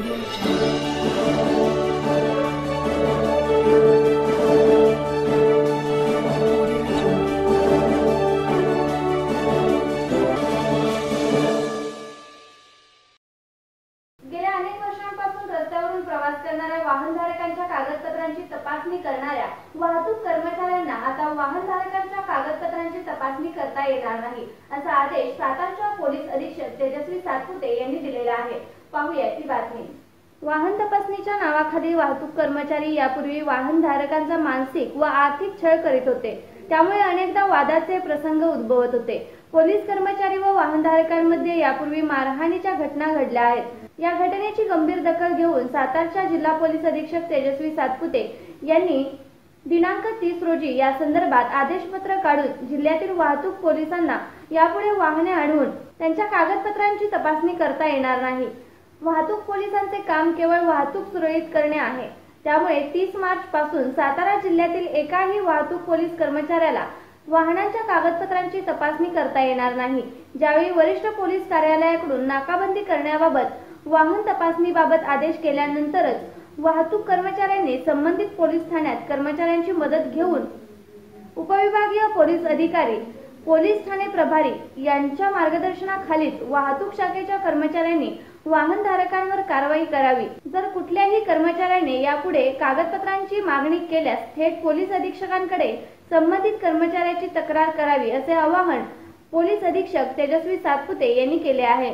गेल्या अनेक वर्षांपासून रस्त्यावरून प्रवास करणाऱ्या वाहनधारकांच्या कागदपत्रांची तपासणी करणाऱ्या वाहतूक कर्मचाऱ्यांना आता वाहनधारकांच्या कागदपत्रांची तपासणी करता येणार नाही असा आदेश सातारच्या पोलीस अधीक्षक तेजस्वी सातपुते यांनी दिलेला आहे. पाहूया ती बातमी. वाहन तपासणीच्या नावाखाली वाहतूक कर्मचारी यापूर्वी वाहनधारकांचा मानसिक व आर्थिक छळ करीत होते. त्यामुळे अनेकदा वादाचे प्रसंग उद्भवत होते. पोलीस कर्मचारी व वाहनधारकांमध्ये यापूर्वी मारहाणीच्या घटना घडल्या आहेत. या घटनेची गंभीर दखल घेऊन सातारच्या जिल्हा पोलीस अधीक्षक तेजस्वी सातपुते यांनी दिनांक तीस रोजी या संदर्भात आदेशपत्र काढून जिल्ह्यातील वाहतूक पोलिसांना यापुढे वाहने आणून त्यांच्या कागदपत्रांची तपासणी करता येणार नाही. वाहतूक पोलिसांचे काम केवळ वाहतूक सुरळीत करणे आहे. त्यामुळे तीस मार्च पासून सातारा जिल्ह्यातील एकाही वाहतूक पोलीस कर्मचाऱ्याला वाहनांच्या कागदपत्रांची तपासणी करता येणार नाही. ज्यावेळी वरिष्ठ पोलीस कार्यालयाकडून नाकाबंदी करण्याबाबत वाहन तपासणीबाबत आदेश केल्यानंतरच वाहतूक कर्मचाऱ्यांनी संबंधित पोलीस ठाण्यात कर्मचाऱ्यांची मदत घेऊन उपविभागीय पोलीस अधिकारी पोलीस ठाणे प्रभारी यांच्या मार्गदर्शनाखालीच वाहतूक शाखेच्या कर्मचाऱ्यांनी वाहनधारकांवर कारवाई करावी. जर कुठल्याही कर्मचाऱ्याने यापुढे कागदपत्रांची मागणी केल्यास थेट पोलीस अधीक्षकांकडे संबंधित कर्मचाऱ्याची तक्रार करावी असे आवाहन पोलीस अधीक्षक तेजस्वी सातपुते यांनी केले आहे.